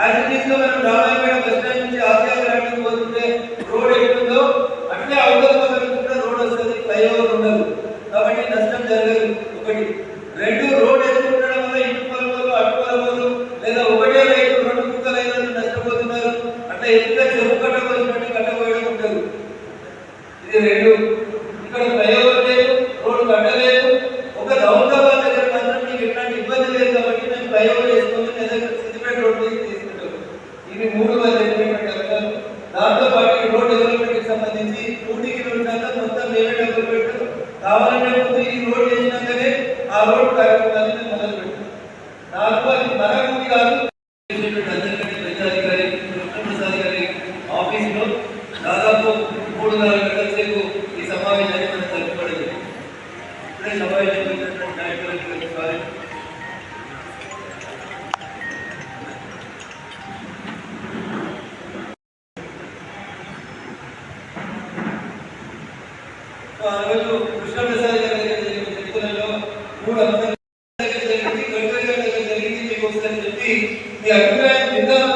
As it మనం bus stand నుంచి ఆసియా పోతుంటే రోడ్ ఎట్లుందో అట్లే అవతల పక్కన రోడ్ వస్తుంది ఫ్లైఓవర్ ఉండదు. కాబట్టి నష్టం జరగదు. ఒకటి రెండు రోడ్ ఎక్కువ ఉండడం వల్ల ఇటు పొలములు అటు పొలములు లేదా ఒకటే రైతు రెండు కుక్కలు నష్టపోతున్నారు. అట్లా ఎక్కువగా చెరువు కట్టబోసినట్టు కట్టబోయడం ఉండదు. ఇది రెండు. ఇక్కడ ప్రయోగం లేదు రోడ్డు కట్టలేదు ఒక దౌలతాబాద్ దగ్గర మాత్రం మీకు ఎట్లాంటి ఇబ్బంది లేదు కాబట్టి మేము ఫ్లైఓవర్ వేసుకొని లేదా సిద్దిపేట రోడ్ మీద తీసుకుంటాం ఇవి మూడు వందల ఎనిమిది కట్టాలి దాంతో పాటు రోడ్ డెవలప్మెంట్కి సంబంధించి నూటి శాతం మొత్తం మేమే డబ్బులు పెట్టు కావాలంటే ముందు ఈ రోడ్ చేసినాకనే ఆ రోడ్ కార్యక్రమాన్ని మొదలు పెట్టాం నాకు అది మన కాదు. ఆఫీసులో దాదాపు మూడు నాలుగు గంటల సేపు ఈ సమావేశాన్ని మనం జరుపుకోవడం సమావేశం ఆ రోజు కృష్ణప్రసాద్ గారి దగ్గర జరిగిన చర్చలలో మూడు అంశాలు జరిగింది గడ్కరీ గారి దగ్గర జరిగింది మీకు ఒకసారి చెప్పి మీ అభిప్రాయం నిర్ధారణ